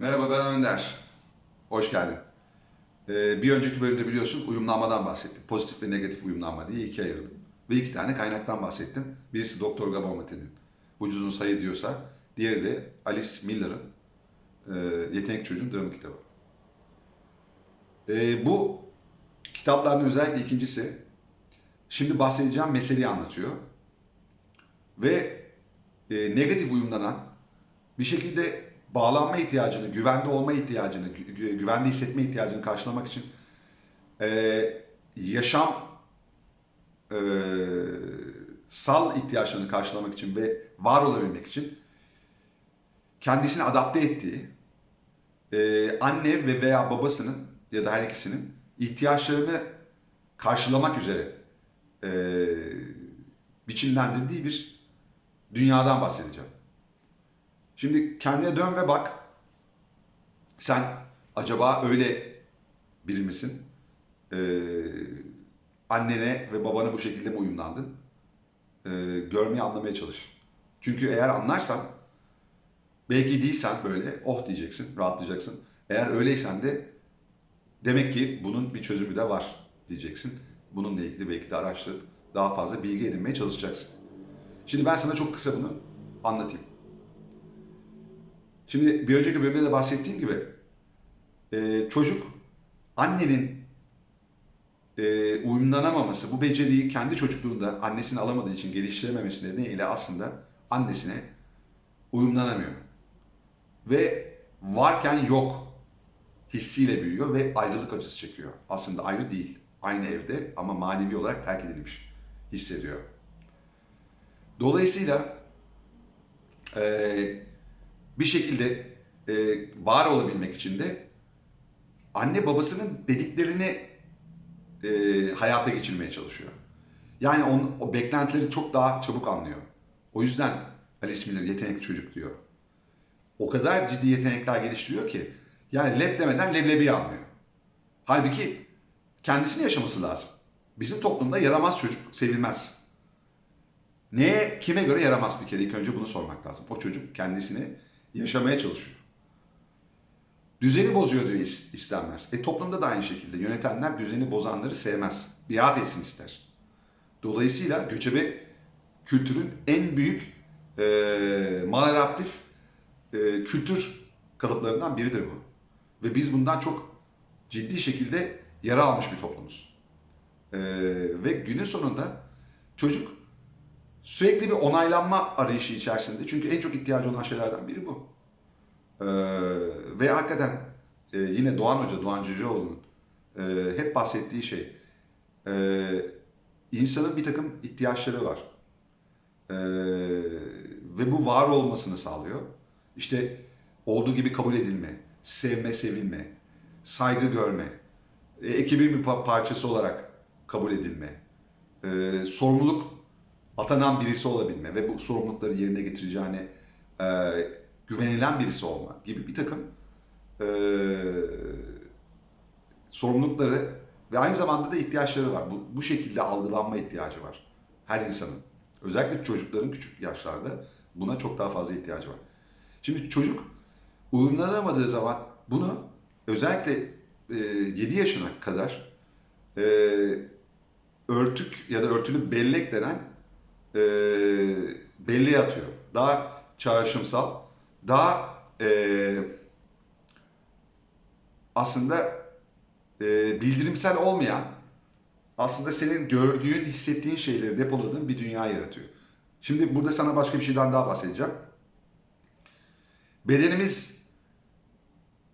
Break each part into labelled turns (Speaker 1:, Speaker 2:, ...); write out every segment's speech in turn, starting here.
Speaker 1: Merhaba ben Önder. Hoş geldin. Ee, bir önceki bölümde biliyorsun uyumlanmadan bahsettim. Pozitif ve negatif uyumlanma diye ikiye ayırdım. Ve iki tane kaynaktan bahsettim. Birisi Doktor Gabon Vücudun Sayı diyorsa. Diğeri de Alice Miller'ın e, Yetenek Çocuğun Dramı kitabı. E, bu kitapların özellikle ikincisi şimdi bahsedeceğim meseleyi anlatıyor. Ve e, negatif uyumlanan bir şekilde bağlanma ihtiyacını, güvende olma ihtiyacını, gü- gü- güvende hissetme ihtiyacını karşılamak için e, yaşam e, sal ihtiyaçlarını karşılamak için ve var olabilmek için kendisini adapte ettiği e, anne ve veya babasının ya da her ikisinin ihtiyaçlarını karşılamak üzere e, biçimlendirdiği bir dünyadan bahsedeceğim. Şimdi kendine dön ve bak. Sen acaba öyle biri misin? Ee, annene ve babana bu şekilde mi uyumlandın? Ee, görmeyi anlamaya çalış. Çünkü eğer anlarsan belki değilsen böyle oh diyeceksin, rahatlayacaksın. Eğer öyleysen de demek ki bunun bir çözümü de var diyeceksin. Bununla ilgili belki de araştırıp daha fazla bilgi edinmeye çalışacaksın. Şimdi ben sana çok kısa bunu anlatayım. Şimdi bir önceki bölümde de bahsettiğim gibi e, çocuk annenin e, uyumlanamaması, bu beceriyi kendi çocukluğunda annesini alamadığı için geliştirememesi nedeniyle aslında annesine uyumlanamıyor. Ve varken yok hissiyle büyüyor ve ayrılık acısı çekiyor. Aslında ayrı değil, aynı evde ama manevi olarak terk edilmiş hissediyor. Dolayısıyla eee bir şekilde e, var olabilmek için de anne babasının dediklerini e, hayata geçirmeye çalışıyor. Yani onun, o beklentileri çok daha çabuk anlıyor. O yüzden Alice Miller yetenekli çocuk diyor. O kadar ciddi yetenekler geliştiriyor ki yani leb demeden leblebi anlıyor. Halbuki kendisini yaşaması lazım. Bizim toplumda yaramaz çocuk sevilmez. Neye, kime göre yaramaz bir kere ilk önce bunu sormak lazım. O çocuk kendisini yaşamaya çalışıyor. Düzeni bozuyor diyor is- istenmez. E toplumda da aynı şekilde yönetenler düzeni bozanları sevmez. Biat etsin ister. Dolayısıyla göçebe kültürün en büyük e, maladaptif e, kültür kalıplarından biridir bu. Ve biz bundan çok ciddi şekilde yara almış bir toplumuz. E, ve günün sonunda çocuk sürekli bir onaylanma arayışı içerisinde. Çünkü en çok ihtiyacı olan şeylerden biri bu. Ee, ve hakikaten e, yine Doğan Hoca, Doğan Cüceoğlu'nun e, hep bahsettiği şey. E, insanın bir takım ihtiyaçları var. E, ve bu var olmasını sağlıyor. İşte olduğu gibi kabul edilme, sevme, sevilme, saygı görme, e, ekibin bir pa- parçası olarak kabul edilme, e, sorumluluk atanan birisi olabilme ve bu sorumlulukları yerine getireceğine e, güvenilen birisi olma gibi bir takım e, sorumlulukları ve aynı zamanda da ihtiyaçları var. Bu, bu şekilde algılanma ihtiyacı var her insanın. Özellikle çocukların küçük yaşlarda buna çok daha fazla ihtiyacı var. Şimdi çocuk uyumlanamadığı zaman bunu özellikle e, 7 yaşına kadar e, örtük ya da örtülü bellek denen e, belleğe atıyor. Daha çağrışımsal, daha e, aslında e, bildirimsel olmayan, aslında senin gördüğün, hissettiğin şeyleri depoladığın bir dünya yaratıyor. Şimdi burada sana başka bir şeyden daha bahsedeceğim. Bedenimiz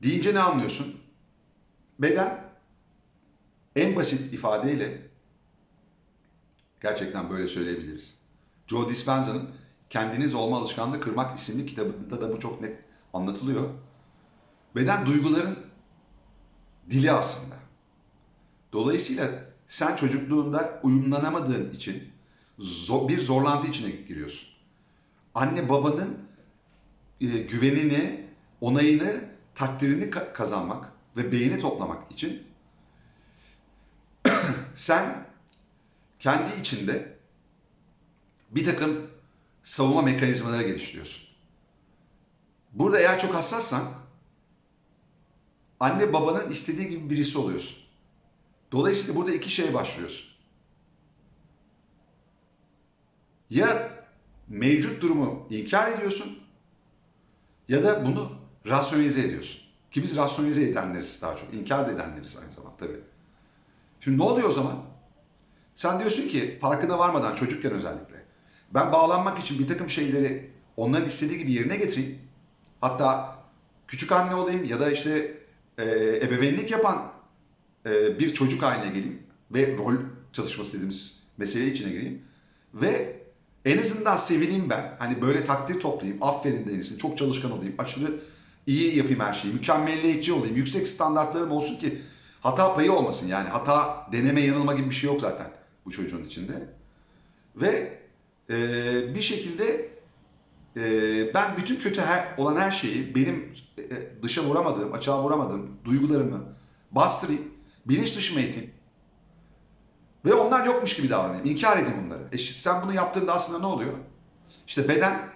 Speaker 1: deyince ne anlıyorsun? Beden en basit ifadeyle Gerçekten böyle söyleyebiliriz. Joe Dispenza'nın Kendiniz Olma Alışkanlığı Kırmak isimli kitabında da bu çok net anlatılıyor. Beden duyguların dili aslında. Dolayısıyla sen çocukluğunda uyumlanamadığın için bir zorlantı içine giriyorsun. Anne babanın e, güvenini, onayını, takdirini ka- kazanmak ve beğeni toplamak için sen kendi içinde bir takım savunma mekanizmaları geliştiriyorsun. Burada eğer çok hassassan anne babanın istediği gibi birisi oluyorsun. Dolayısıyla burada iki şeye başlıyorsun. Ya mevcut durumu inkar ediyorsun ya da bunu rasyonize ediyorsun. Ki biz rasyonize edenleriz daha çok. İnkar da edenleriz aynı zamanda tabii. Şimdi ne oluyor o zaman? Sen diyorsun ki farkına varmadan çocukken özellikle ben bağlanmak için bir takım şeyleri onların istediği gibi yerine getireyim. Hatta küçük anne olayım ya da işte e, ebeveynlik yapan e, bir çocuk haline geleyim ve rol çalışması dediğimiz mesele içine gireyim. Ve en azından sevileyim ben. Hani böyle takdir toplayayım, aferin denilsin, çok çalışkan olayım, aşırı iyi yapayım her şeyi, mükemmelliyetçi olayım, yüksek standartlarım olsun ki hata payı olmasın. Yani hata, deneme, yanılma gibi bir şey yok zaten bu çocuğun içinde. Ve e, bir şekilde e, ben bütün kötü her, olan her şeyi benim e, dışa vuramadığım, açığa vuramadığım duygularımı bastırayım, bilinç dışıma iteyim. Ve onlar yokmuş gibi davranayım. İnkar edeyim bunları. E sen bunu yaptığında aslında ne oluyor? İşte beden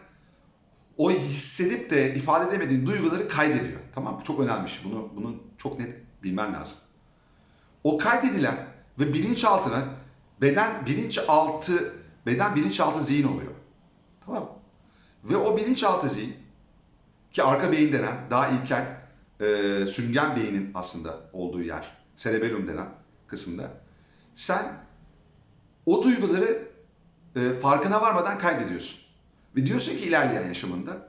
Speaker 1: o hissedip de ifade edemediğin duyguları kaydediyor. Tamam mı? Çok önemli bir şey. Bunu, bunu çok net bilmen lazım. O kaydedilen ve bilinçaltına beden bilinçaltı beden bilinçaltı zihin oluyor. Tamam? Ve o bilinçaltı zihin ki arka beyin denen daha ilkel e, sürüngen beynin aslında olduğu yer. Cerebellum denen kısımda. Sen o duyguları e, farkına varmadan kaydediyorsun. Ve diyorsun ki ilerleyen yaşamında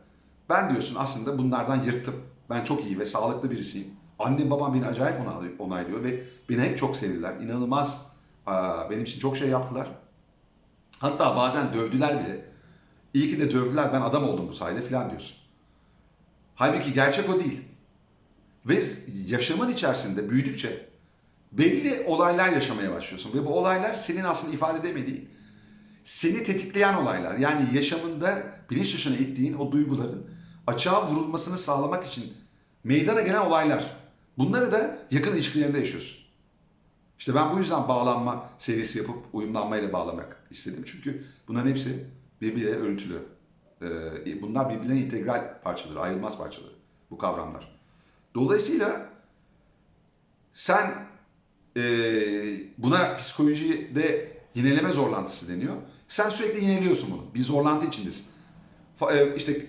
Speaker 1: ben diyorsun aslında bunlardan yırttım. Ben çok iyi ve sağlıklı birisiyim. Annem babam beni acayip onaylıyor- ve beni hep çok sevdiler. İnanılmaz benim için çok şey yaptılar. Hatta bazen dövdüler bile. İyi ki de dövdüler ben adam oldum bu sayede falan diyorsun. Halbuki gerçek o değil. Ve yaşamın içerisinde büyüdükçe belli olaylar yaşamaya başlıyorsun. Ve bu olaylar senin aslında ifade edemediğin, seni tetikleyen olaylar. Yani yaşamında bilinç dışına ittiğin o duyguların açığa vurulmasını sağlamak için meydana gelen olaylar. Bunları da yakın ilişkilerinde yaşıyorsun. İşte ben bu yüzden bağlanma serisi yapıp uyumlanmayla bağlamak istedim. Çünkü bunların hepsi birbiriyle örüntülü. Ee, bunlar birbirine integral parçaları, ayrılmaz parçaları bu kavramlar. Dolayısıyla sen e, buna psikolojide yineleme zorlantısı deniyor. Sen sürekli yineliyorsun bunu. Bir zorlantı içindesin. Fa- e, işte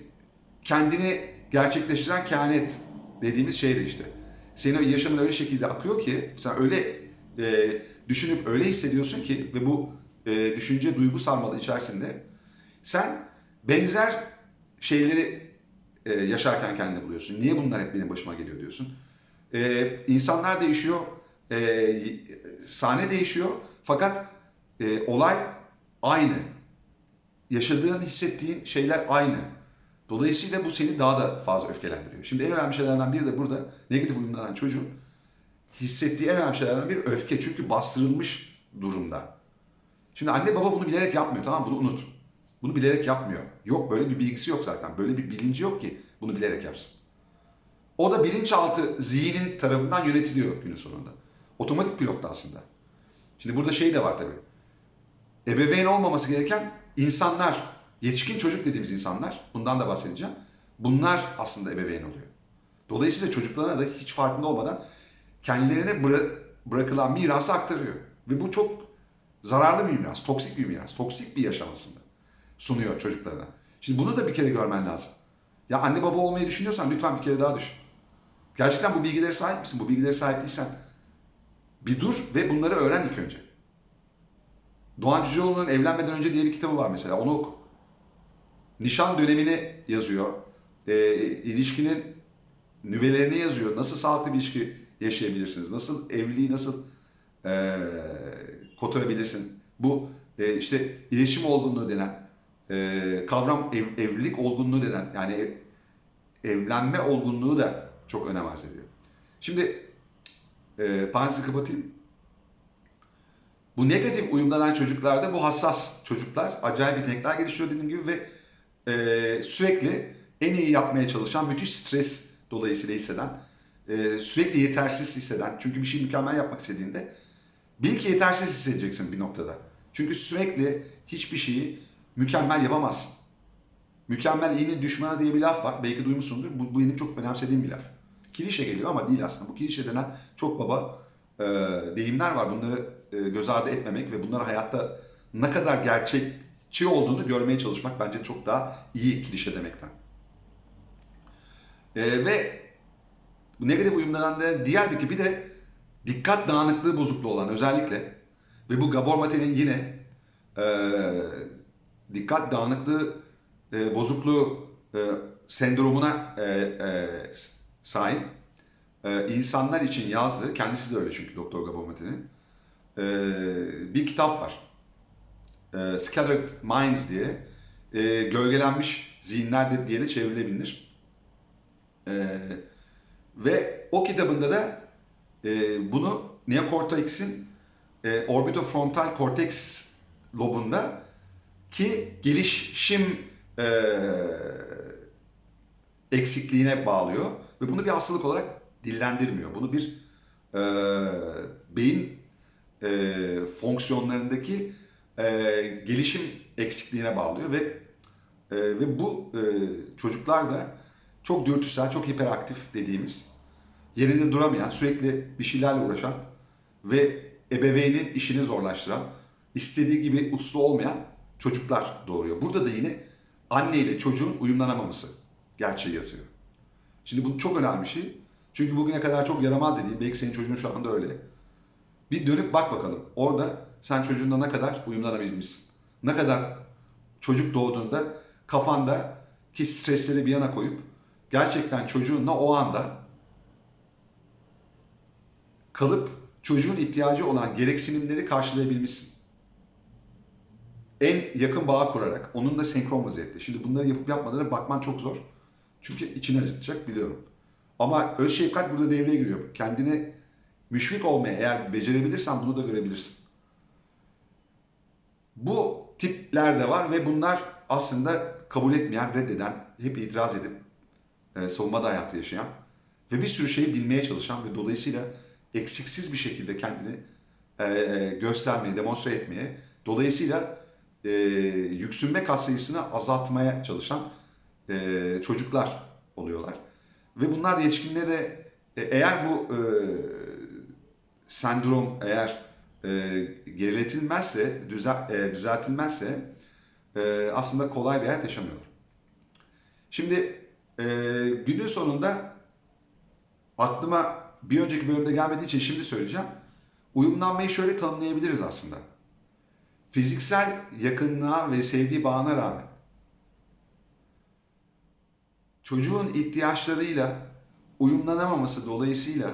Speaker 1: kendini gerçekleştiren kehanet dediğimiz şey de işte. Senin yaşamın öyle şekilde akıyor ki sen öyle e, düşünüp öyle hissediyorsun ki ve bu e, düşünce duygu sarmalı içerisinde sen benzer şeyleri e, yaşarken kendini buluyorsun. Niye bunlar hep benim başıma geliyor diyorsun. E, insanlar değişiyor, e, sahne değişiyor fakat e, olay aynı. Yaşadığın, hissettiğin şeyler aynı. Dolayısıyla bu seni daha da fazla öfkelendiriyor. Şimdi en önemli şeylerden biri de burada negatif uyumlanan çocuğun hissettiği en önemli şeylerden biri öfke. Çünkü bastırılmış durumda. Şimdi anne baba bunu bilerek yapmıyor tamam? Bunu unut. Bunu bilerek yapmıyor. Yok böyle bir bilgisi yok zaten. Böyle bir bilinci yok ki bunu bilerek yapsın. O da bilinçaltı zihnin tarafından yönetiliyor günün sonunda. Otomatik pilotta aslında. Şimdi burada şey de var tabii. Ebeveyn olmaması gereken insanlar, yetişkin çocuk dediğimiz insanlar, bundan da bahsedeceğim. Bunlar aslında ebeveyn oluyor. Dolayısıyla çocuklarına da hiç farkında olmadan kendilerine bıra- bırakılan mirası aktarıyor. Ve bu çok zararlı bir miras, toksik bir miras, toksik bir yaşam aslında sunuyor çocuklarına. Şimdi bunu da bir kere görmen lazım. Ya anne baba olmayı düşünüyorsan lütfen bir kere daha düşün. Gerçekten bu bilgilere sahip misin? Bu bilgilere sahip değilsen bir dur ve bunları öğren ilk önce. Doğan Cüceloğlu'nun Evlenmeden Önce diye bir kitabı var mesela. Onu oku. Nişan dönemini yazıyor. E, ilişkinin nüvelerini yazıyor. Nasıl sağlıklı bir ilişki yaşayabilirsiniz? Nasıl evliliği nasıl e, kotarabilirsin? Bu e, işte iletişim olgunluğu denen e, kavram ev- evlilik olgunluğu denen yani ev- evlenme olgunluğu da çok önem arz ediyor. Şimdi e, parantezi kapatayım. Bu negatif uyumlanan çocuklarda bu hassas çocuklar acayip yetenekler geliştiriyor dediğim gibi ve e, sürekli en iyi yapmaya çalışan, müthiş stres dolayısıyla hisseden, e, sürekli yetersiz hisseden, çünkü bir şey mükemmel yapmak istediğinde bil ki yetersiz hissedeceksin bir noktada. Çünkü sürekli hiçbir şeyi mükemmel yapamazsın. Mükemmel iyinin düşmanı diye bir laf var. Belki duymuşsundur. Bu, bu benim çok önemsediğim bir laf. klişe geliyor ama değil aslında. Bu klişe denen çok baba e, deyimler var. Bunları e, göz ardı etmemek ve bunları hayatta ne kadar gerçekçi olduğunu görmeye çalışmak bence çok daha iyi klişe demekten. E, ve bu negatif uyumlanan diğer bir tipi de dikkat dağınıklığı bozukluğu olan özellikle ve bu Gabor Mate'nin yine e, dikkat dağınıklığı e, bozukluğu e, sendromuna e, e, sahip e, insanlar için yazdığı, kendisi de öyle çünkü Doktor Gabor Mate'nin e, bir kitap var. E, Scattered Minds diye e, gölgelenmiş zihinler diye de çevrilebilir. E, ve o kitabında da e, bunu neokorteksin e, orbitofrontal korteks lobunda ki gelişim e, eksikliğine bağlıyor ve bunu bir hastalık olarak dillendirmiyor. Bunu bir e, beyin e, fonksiyonlarındaki e, gelişim eksikliğine bağlıyor ve e, ve bu e, çocuklar da çok dürtüsel, çok hiperaktif dediğimiz yerinde duramayan, sürekli bir şeylerle uğraşan ve ebeveynin işini zorlaştıran, istediği gibi uslu olmayan çocuklar doğuruyor. Burada da yine anne ile çocuğun uyumlanamaması gerçeği yatıyor. Şimdi bu çok önemli bir şey. Çünkü bugüne kadar çok yaramaz dediğin, belki senin çocuğun şu anda öyle. Bir dönüp bak bakalım. Orada sen çocuğunla ne kadar uyumlanabilmişsin. Ne kadar çocuk doğduğunda kafanda ki stresleri bir yana koyup gerçekten çocuğunla o anda kalıp çocuğun ihtiyacı olan gereksinimleri karşılayabilmişsin. En yakın bağ kurarak, onunla senkron vaziyette. Şimdi bunları yapıp yapmadığına bakman çok zor. Çünkü içini acıtacak biliyorum. Ama öz şefkat burada devreye giriyor. Kendine müşfik olmaya eğer becerebilirsen bunu da görebilirsin. Bu tipler de var ve bunlar aslında kabul etmeyen, reddeden, hep itiraz edip e, hayatı yaşayan ve bir sürü şeyi bilmeye çalışan ve dolayısıyla eksiksiz bir şekilde kendini e, e, göstermeye, demonstre etmeye, dolayısıyla e, yüksünme kas azaltmaya çalışan e, çocuklar oluyorlar. Ve bunlar da yetişkinliğe de e, eğer bu e, sendrom eğer e, geriletilmezse, düzel, e, düzeltilmezse e, aslında kolay bir hayat yaşamıyorlar. Şimdi e, günün sonunda aklıma bir önceki bölümde gelmediği için şimdi söyleyeceğim. Uyumlanmayı şöyle tanımlayabiliriz aslında. Fiziksel yakınlığa ve sevgi bağına rağmen çocuğun ihtiyaçlarıyla uyumlanamaması dolayısıyla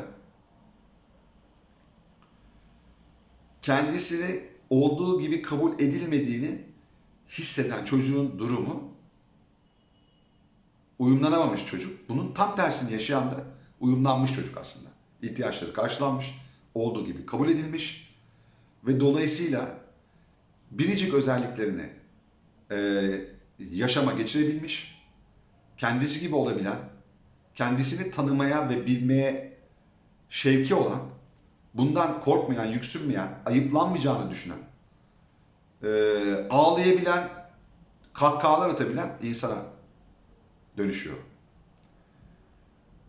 Speaker 1: kendisini olduğu gibi kabul edilmediğini hisseden çocuğun durumu uyumlanamamış çocuk. Bunun tam tersini yaşayan da uyumlanmış çocuk aslında. İhtiyaçları karşılanmış, olduğu gibi kabul edilmiş ve dolayısıyla biricik özelliklerini e, yaşama geçirebilmiş, kendisi gibi olabilen, kendisini tanımaya ve bilmeye şevki olan, bundan korkmayan, yüksünmeyen, ayıplanmayacağını düşünen, e, ağlayabilen, kahkahalar atabilen insana dönüşüyor.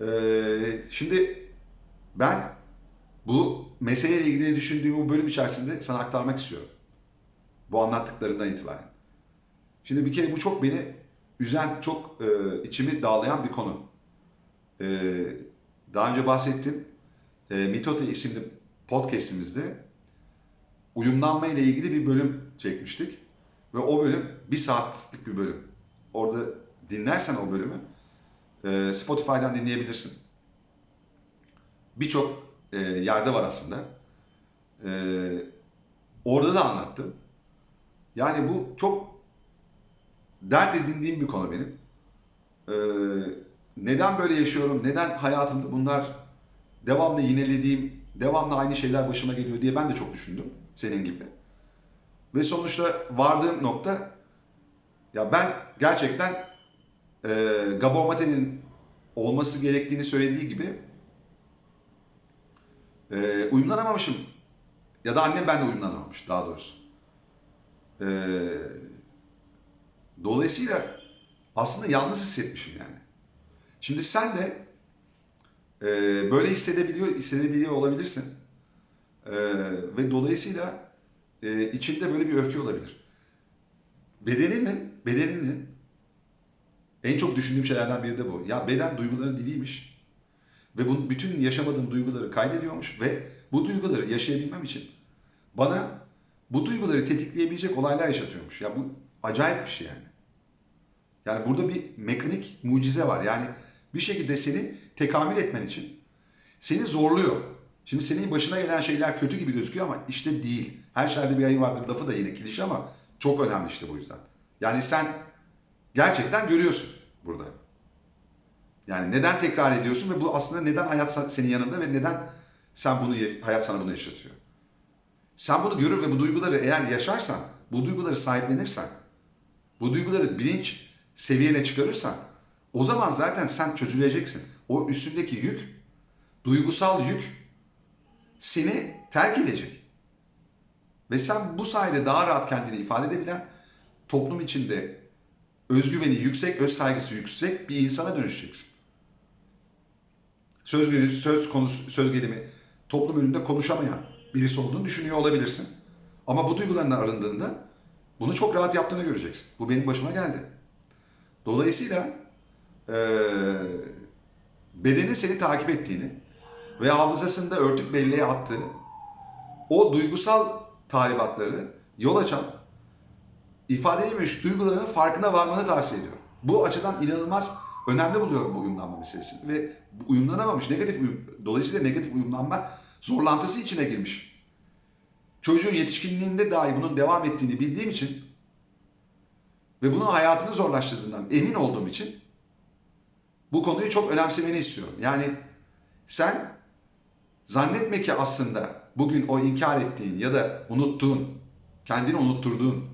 Speaker 1: Ee, şimdi ben bu meseleyle ilgili düşündüğüm bu bölüm içerisinde sana aktarmak istiyorum. Bu anlattıklarımdan itibaren. Şimdi bir kere bu çok beni üzen, çok e, içimi dağlayan bir konu. E, daha önce bahsettim. E, Mitote isimli podcastimizde uyumlanma ile ilgili bir bölüm çekmiştik. Ve o bölüm bir saatlik bir bölüm. Orada dinlersen o bölümü e, Spotify'dan dinleyebilirsin. Birçok e, yerde var aslında. E, orada da anlattım. Yani bu çok dert edindiğim bir konu benim. E, neden böyle yaşıyorum, neden hayatımda bunlar devamlı yinelediğim, devamlı aynı şeyler başıma geliyor diye ben de çok düşündüm senin gibi. Ve sonuçta vardığım nokta ya ben gerçekten e, Gabor Mate'nin olması gerektiğini söylediği gibi e, uyumlanamamışım. Ya da annem ben de uyumlanamamış daha doğrusu. E, dolayısıyla aslında yalnız hissetmişim yani. Şimdi sen de Ee, böyle hissedebiliyor, hissedebiliyor olabilirsin. Ee, ve dolayısıyla e, içinde böyle bir öfke olabilir. Bedeninin, bedeninin en çok düşündüğüm şeylerden biri de bu. Ya beden duyguların diliymiş. Ve bu bütün yaşamadığım duyguları kaydediyormuş ve bu duyguları yaşayabilmem için bana bu duyguları tetikleyebilecek olaylar yaşatıyormuş. Ya bu acayip bir şey yani. Yani burada bir mekanik mucize var. Yani bir şekilde seni tekamül etmen için seni zorluyor. Şimdi senin başına gelen şeyler kötü gibi gözüküyor ama işte değil. Her şerde bir ayı vardır lafı da yine klişe ama çok önemli işte bu yüzden. Yani sen gerçekten görüyorsun burada. Yani neden tekrar ediyorsun ve bu aslında neden hayat senin yanında ve neden sen bunu hayat sana bunu yaşatıyor. Sen bunu görür ve bu duyguları eğer yaşarsan, bu duyguları sahiplenirsen, bu duyguları bilinç seviyene çıkarırsan o zaman zaten sen çözüleceksin. O üstündeki yük, duygusal yük seni terk edecek. Ve sen bu sayede daha rahat kendini ifade edebilen, toplum içinde özgüveni yüksek, öz saygısı yüksek bir insana dönüşeceksin. Söz, söz konusu, söz gelimi toplum önünde konuşamayan birisi olduğunu düşünüyor olabilirsin. Ama bu duygularından arındığında bunu çok rahat yaptığını göreceksin. Bu benim başıma geldi. Dolayısıyla eee bedenin seni takip ettiğini ve hafızasında örtük belleğe attığı o duygusal talimatları yol açan ifade edilmemiş duyguların farkına varmanı tavsiye ediyorum. Bu açıdan inanılmaz önemli buluyorum bu uyumlanma meselesini. Ve uyumlanamamış negatif uyum, dolayısıyla negatif uyumlanma zorlantısı içine girmiş. Çocuğun yetişkinliğinde dahi bunun devam ettiğini bildiğim için ve bunun hayatını zorlaştırdığından emin olduğum için bu konuyu çok önemsemeni istiyorum. Yani sen zannetme ki aslında bugün o inkar ettiğin ya da unuttuğun, kendini unutturduğun,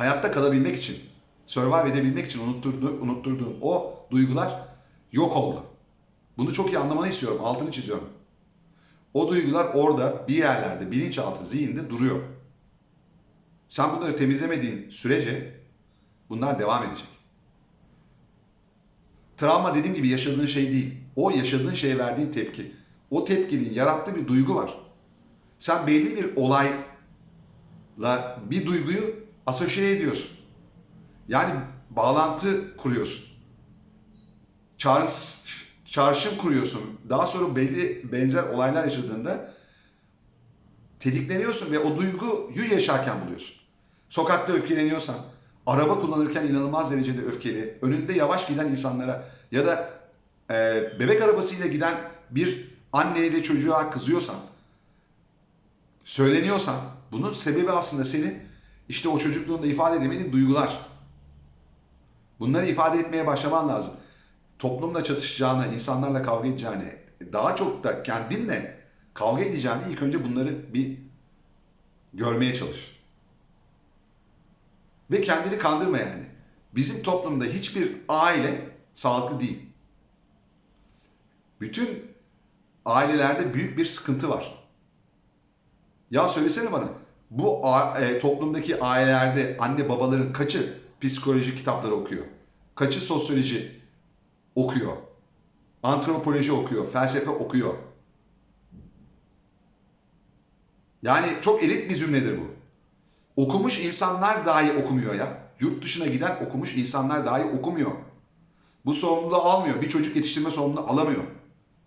Speaker 1: hayatta kalabilmek için, survive edebilmek için unutturdu, unutturduğun o duygular yok oldu. Bunu çok iyi anlamanı istiyorum, altını çiziyorum. O duygular orada bir yerlerde, bilinçaltı, zihinde duruyor. Sen bunları temizlemediğin sürece bunlar devam edecek. Travma dediğim gibi yaşadığın şey değil. O yaşadığın şeye verdiğin tepki. O tepkinin yarattığı bir duygu var. Sen belli bir olayla bir duyguyu asosiye ediyorsun. Yani bağlantı kuruyorsun. Çağrış, çağrışım kuruyorsun. Daha sonra belli benzer olaylar yaşadığında tetikleniyorsun ve o duyguyu yaşarken buluyorsun. Sokakta öfkeleniyorsan, araba kullanırken inanılmaz derecede öfkeli, önünde yavaş giden insanlara ya da e, bebek arabasıyla giden bir anneye de çocuğa kızıyorsan, söyleniyorsan, bunun sebebi aslında senin işte o çocukluğunda ifade edemediğin duygular. Bunları ifade etmeye başlaman lazım. Toplumla çatışacağına, insanlarla kavga edeceğine, daha çok da kendinle kavga edeceğine ilk önce bunları bir görmeye çalış. Ve kendini kandırma yani. Bizim toplumda hiçbir aile sağlıklı değil. Bütün ailelerde büyük bir sıkıntı var. Ya söylesene bana bu e, toplumdaki ailelerde anne babaların kaçı psikoloji kitapları okuyor? Kaçı sosyoloji okuyor? Antropoloji okuyor, felsefe okuyor. Yani çok elit bir zümredir bu. Okumuş insanlar dahi okumuyor ya. Yurt dışına giden okumuş insanlar dahi okumuyor. Bu sorumluluğu almıyor. Bir çocuk yetiştirme sorumluluğu alamıyor.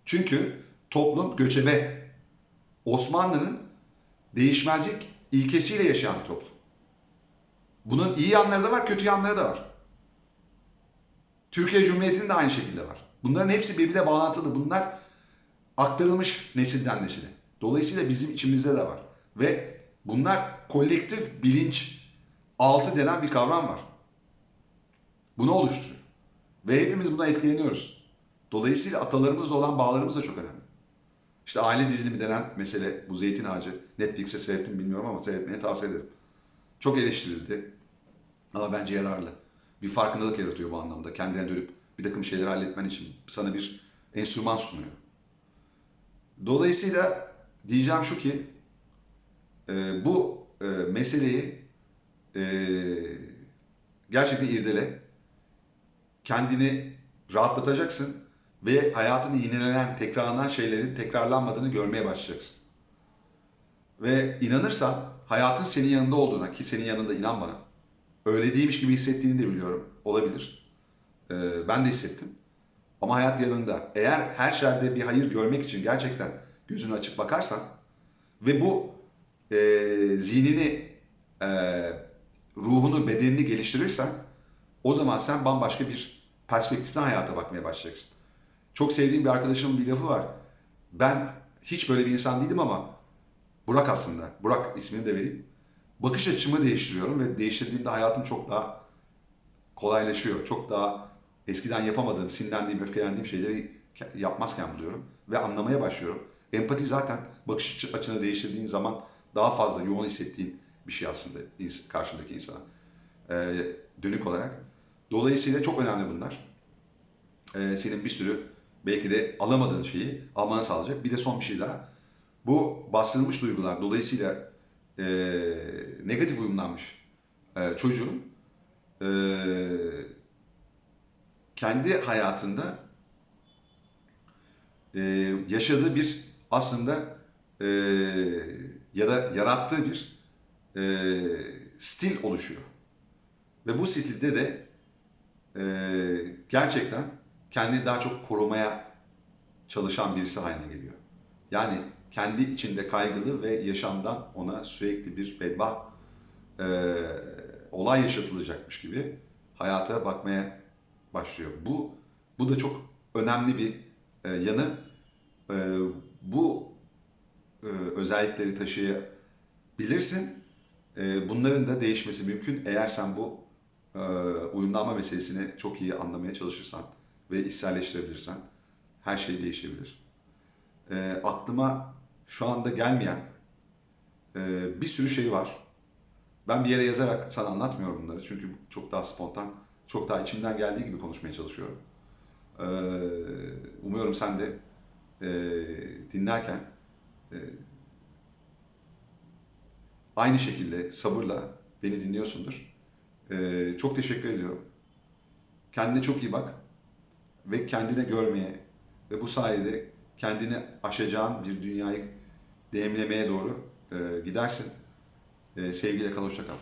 Speaker 1: Çünkü toplum göçebe. Osmanlı'nın değişmezlik ilkesiyle yaşayan bir toplum. Bunun iyi yanları da var, kötü yanları da var. Türkiye Cumhuriyeti'nin de aynı şekilde var. Bunların hepsi birbirine bağlantılı. Bunlar aktarılmış nesilden nesile. Dolayısıyla bizim içimizde de var. Ve bunlar kolektif bilinç altı denen bir kavram var. Bunu oluşturuyor. Ve hepimiz buna etkileniyoruz. Dolayısıyla atalarımızla olan bağlarımız da çok önemli. İşte aile dizilimi denen mesele bu zeytin ağacı. Netflix'e seyrettim bilmiyorum ama seyretmeye tavsiye ederim. Çok eleştirildi. Ama bence yararlı. Bir farkındalık yaratıyor bu anlamda. Kendine dönüp bir takım şeyleri halletmen için sana bir enstrüman sunuyor. Dolayısıyla diyeceğim şu ki e, bu e, meseleyi e, gerçekten irdele. Kendini rahatlatacaksın Ve hayatın iğnelenen, tekrarlanan şeylerin tekrarlanmadığını görmeye başlayacaksın. Ve inanırsan hayatın senin yanında olduğuna ki senin yanında inan bana. Öyle değilmiş gibi hissettiğini de biliyorum. Olabilir. Ee, ben de hissettim. Ama hayat yanında. Eğer her şerde bir hayır görmek için gerçekten gözünü açıp bakarsan ve bu e, zihnini, e, ruhunu, bedenini geliştirirsen o zaman sen bambaşka bir perspektiften hayata bakmaya başlayacaksın. Çok sevdiğim bir arkadaşımın bir lafı var. Ben hiç böyle bir insan değildim ama Burak aslında. Burak ismini de vereyim. Bakış açımı değiştiriyorum ve değiştirdiğimde hayatım çok daha kolaylaşıyor. Çok daha eskiden yapamadığım, sinirlendiğim, öfkelendiğim şeyleri ke- yapmazken buluyorum. Ve anlamaya başlıyorum. Empati zaten bakış açı- açını değiştirdiğin zaman daha fazla yoğun hissettiğin bir şey aslında karşındaki insana. Ee, dönük olarak. Dolayısıyla çok önemli bunlar. Ee, senin bir sürü belki de alamadığın şeyi almanı sağlayacak. Bir de son bir şey daha. Bu bastırılmış duygular dolayısıyla e, negatif uyumlanmış e, çocuğun e, kendi hayatında e, yaşadığı bir aslında e, ya da yarattığı bir e, stil oluşuyor. Ve bu stilde de e, gerçekten kendini daha çok korumaya çalışan birisi haline geliyor. Yani kendi içinde kaygılı ve yaşamdan ona sürekli bir bedbaht e, olay yaşatılacakmış gibi hayata bakmaya başlıyor. Bu bu da çok önemli bir e, yanı. E, bu e, özellikleri taşıyabilirsin. E, bunların da değişmesi mümkün eğer sen bu e, uyumlanma meselesini çok iyi anlamaya çalışırsan ve içselleştirebilirsen her şey değişebilir. E, aklıma şu anda gelmeyen e, bir sürü şey var. Ben bir yere yazarak sana anlatmıyorum bunları çünkü çok daha spontan, çok daha içimden geldiği gibi konuşmaya çalışıyorum. E, umuyorum sen de e, dinlerken e, aynı şekilde sabırla beni dinliyorsundur. E, çok teşekkür ediyorum. Kendine çok iyi bak ve kendine görmeye ve bu sayede kendini aşacağın bir dünyayı deneyimlemeye doğru e, gidersin. E, sevgiyle kal, hoşça kal.